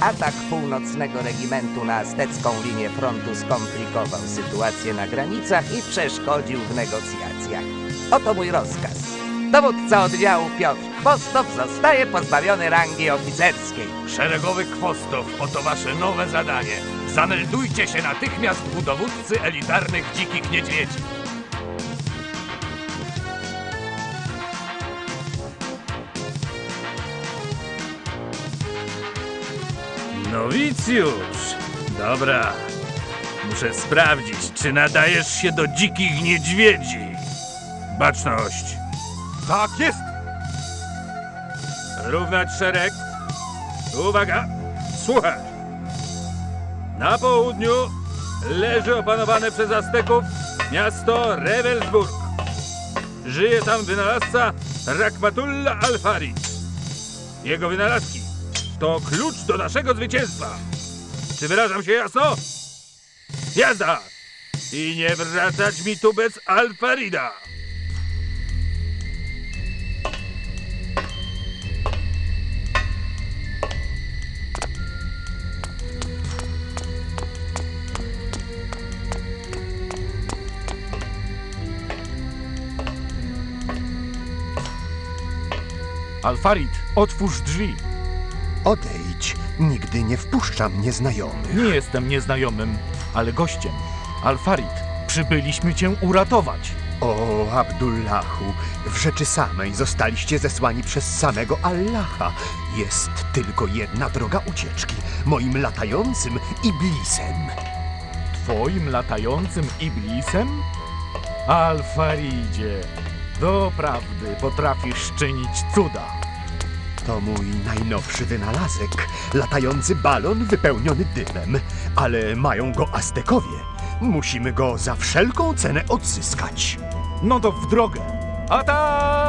Atak północnego regimentu na aztecką linię frontu skomplikował sytuację na granicach i przeszkodził w negocjacjach. Oto mój rozkaz. Dowódca oddziału Piotr Chwostow zostaje pozbawiony rangi oficerskiej. Szeregowy Kwostow, oto wasze nowe zadanie. Zameldujcie się natychmiast u dowódcy elitarnych dzikich niedźwiedzi. Nowicjusz! Dobra. Muszę sprawdzić, czy nadajesz się do dzikich niedźwiedzi. Baczność! Tak jest! Równać szereg. Uwaga! Słuchaj! Na południu leży opanowane przez Azteków miasto Rebelsburg. Żyje tam wynalazca Rakmatulla Alfari. Jego wynalazki to klucz do naszego zwycięstwa. Czy wyrażam się jasno? Jazda! I nie wracać mi tu bez Alfarida! Alfarid, otwórz drzwi. Odejdź, nigdy nie wpuszczam nieznajomych. Nie jestem nieznajomym, ale gościem. Alfarid, przybyliśmy cię uratować. O, Abdullahu, w rzeczy samej zostaliście zesłani przez samego Allaha. Jest tylko jedna droga ucieczki, moim latającym iblisem. Twoim latającym iblisem? Alfaridzie, doprawdy potrafisz czynić cuda. To mój najnowszy wynalazek, latający balon wypełniony dymem. Ale mają go Aztekowie. Musimy go za wszelką cenę odzyskać. No to w drogę. Atak!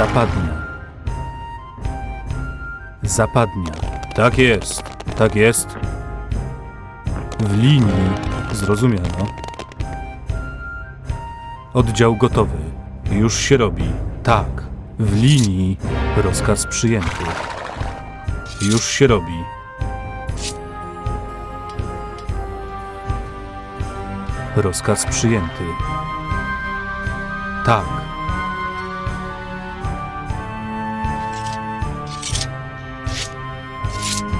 Zapadnia. Zapadnia. Tak jest. Tak jest. W linii. Zrozumiano. Oddział gotowy. Już się robi. Tak. W linii. Rozkaz przyjęty. Już się robi. Rozkaz przyjęty. Tak.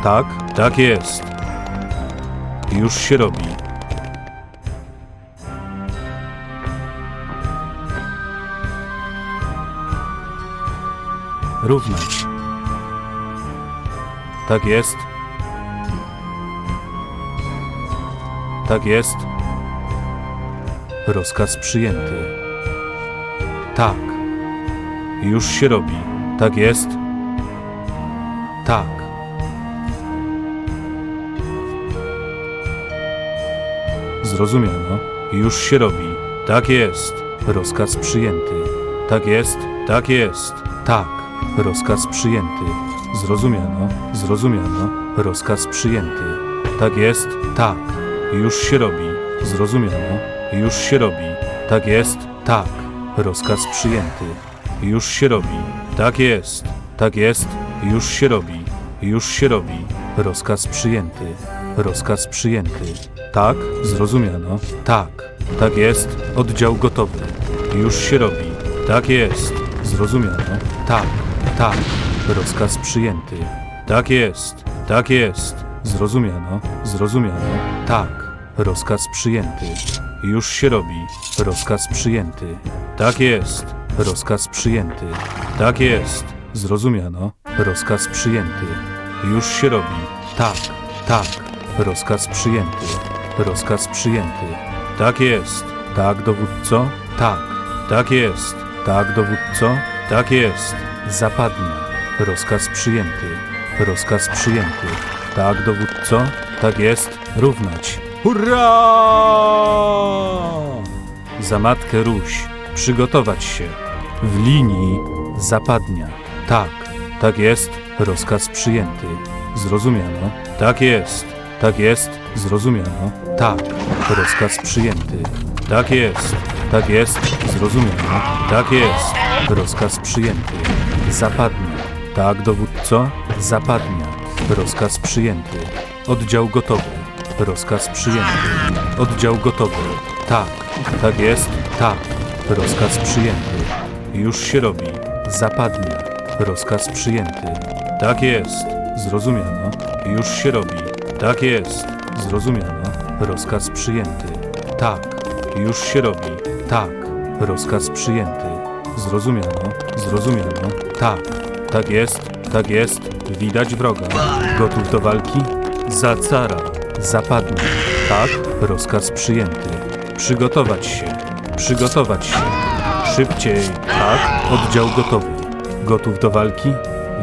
Tak, tak jest. Już się robi. Równać. Tak jest. Tak jest. Rozkaz przyjęty. Tak. Już się robi. Tak jest. Tak. Zrozumiano. Już się robi. Tak jest. Rozkaz przyjęty. Tak jest. Tak jest. Tak. Rozkaz przyjęty. Zrozumiano. Zrozumiano. Rozkaz przyjęty. Tak jest. Tak. Już się robi. Zrozumiano. Już się robi. Tak jest. Tak. Rozkaz przyjęty. Już się robi. Tak jest. Tak jest. Już się robi. Już się robi. Rozkaz przyjęty. Rozkaz przyjęty. Tak, zrozumiano. Tak. Tak jest. Oddział gotowy. Już się robi. Tak jest. Zrozumiano. Tak. Tak. Rozkaz przyjęty. Tak jest. Tak jest. Zrozumiano. Zrozumiano. Tak. Rozkaz przyjęty. Już się robi. Rozkaz przyjęty. Tak jest. Rozkaz przyjęty. Tak jest. Zrozumiano. Rozkaz przyjęty. Już się robi. Tak, tak. Rozkaz przyjęty. Rozkaz przyjęty. Tak jest. Tak, dowódco? Tak. Tak jest. Tak, dowódco? Tak jest. Zapadnia. Rozkaz przyjęty. Rozkaz przyjęty. Tak, dowódco? Tak jest. Równać. Hurra! Za matkę Ruś. Przygotować się. W linii zapadnia. Tak, tak jest. Rozkaz przyjęty. Zrozumiano. Tak jest. Tak jest. Zrozumiano. Tak. Rozkaz przyjęty. Tak jest. Tak jest. Zrozumiano. Tak jest. Rozkaz przyjęty. Zapadnia. Tak, dowódco? Zapadnia. Rozkaz przyjęty. Oddział gotowy. Rozkaz przyjęty. Oddział gotowy. Tak. Tak jest. Tak. Rozkaz przyjęty. Już się robi. Zapadnia. Rozkaz przyjęty. Tak jest. Zrozumiano. Już się robi. Tak jest. Zrozumiano. Rozkaz przyjęty. Tak. Już się robi. Tak. Rozkaz przyjęty. Zrozumiano. Zrozumiano. Tak. Tak jest. Tak jest. Widać wroga. Gotów do walki? Za cara. Zapadnie. Tak. Rozkaz przyjęty. Przygotować się. Przygotować się. Szybciej. Tak. Oddział gotowy. Gotów do walki?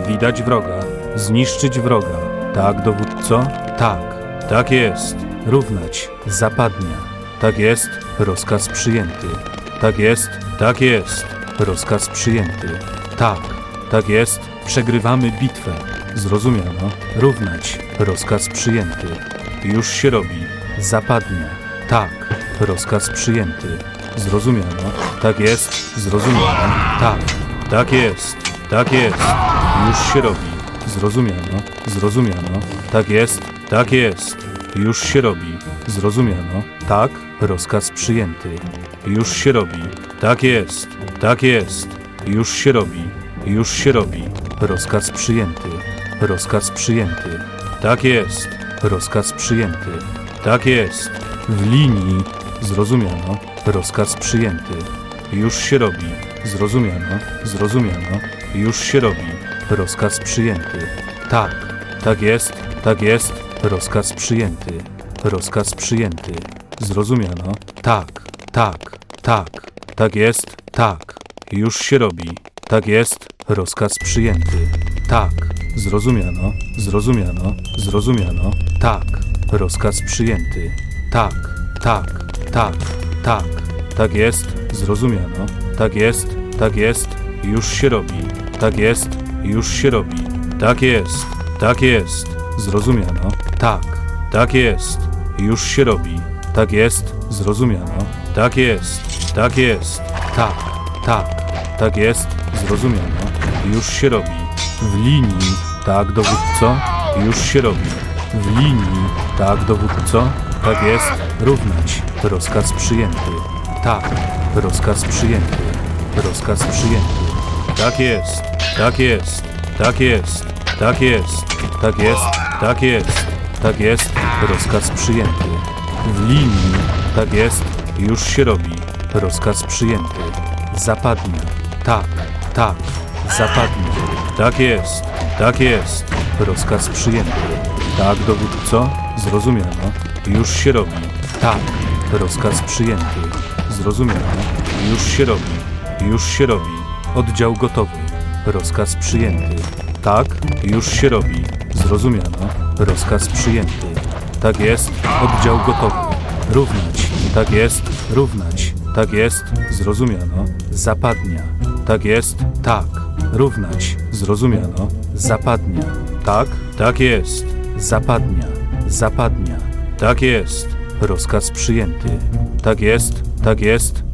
Widać wroga. Zniszczyć wroga. Tak, dowódco? Tak. Tak jest. Równać. Zapadnia. Tak jest. Rozkaz przyjęty. Tak jest. Tak jest. Rozkaz przyjęty. Tak. Tak jest. Przegrywamy bitwę. Zrozumiano. Równać. Rozkaz przyjęty. Już się robi. Zapadnia. Tak. Rozkaz przyjęty. Zrozumiano. Tak jest. Zrozumiano. Tak. Tak jest. Tak jest. Już się robi. Zrozumiano. Zrozumiano. Tak jest. Tak jest. Już się robi. Zrozumiano. Tak. Rozkaz przyjęty. Już się robi. Tak jest. Tak jest. Już się robi. Już się robi. Rozkaz przyjęty. Rozkaz przyjęty. Tak jest. Rozkaz przyjęty. Tak jest. W linii. Zrozumiano. Rozkaz przyjęty. Już się robi. Zrozumiano. Zrozumiano. Już się robi. Rozkaz przyjęty. Tak. Tak jest. Tak jest. Rozkaz przyjęty. Rozkaz przyjęty. Zrozumiano. Tak. Tak. Tak. Tak jest. Tak. Już się robi. Tak jest. Rozkaz przyjęty. Tak. Zrozumiano. Zrozumiano. Zrozumiano. Tak. Rozkaz przyjęty. Tak. Tak. Tak. Tak. Tak jest. Zrozumiano. Tak jest. Tak jest. Już się robi. Tak jest. Już się robi. Tak jest. Tak jest. Zrozumiano. Tak. Tak jest. Już się robi. Tak jest. Zrozumiano. Tak jest. Tak jest. Tak. Tak. Tak jest. Zrozumiano. Już się robi. W linii. Tak, dowódco. Już się robi. W linii. Tak, dowódco. Tak jest. Równać. Rozkaz przyjęty. Tak. Rozkaz przyjęty. Rozkaz przyjęty. Tak jest. Tak jest. Tak jest. Tak jest. Tak jest. Tak jest. Tak jest. Rozkaz przyjęty. W linii. Tak jest. Już się robi. Rozkaz przyjęty. Zapadnie. Tak. Tak. Zapadnie. Tak jest. Tak jest. Rozkaz przyjęty. Tak, dowódco. Zrozumiano. Już się robi. Tak. Rozkaz przyjęty. Zrozumiano. Już się robi. Już się robi. Oddział gotowy. Rozkaz przyjęty. Tak. Już się robi. Zrozumiano. Rozkaz przyjęty. Tak jest. Oddział gotowy. Równać. Tak jest. Równać. Tak jest. Zrozumiano. Zapadnia. Tak jest. Tak. Równać. Zrozumiano. Zapadnia. Tak. Tak jest. Zapadnia. Zapadnia. Tak jest. Rozkaz przyjęty. Tak jest. Tak jest.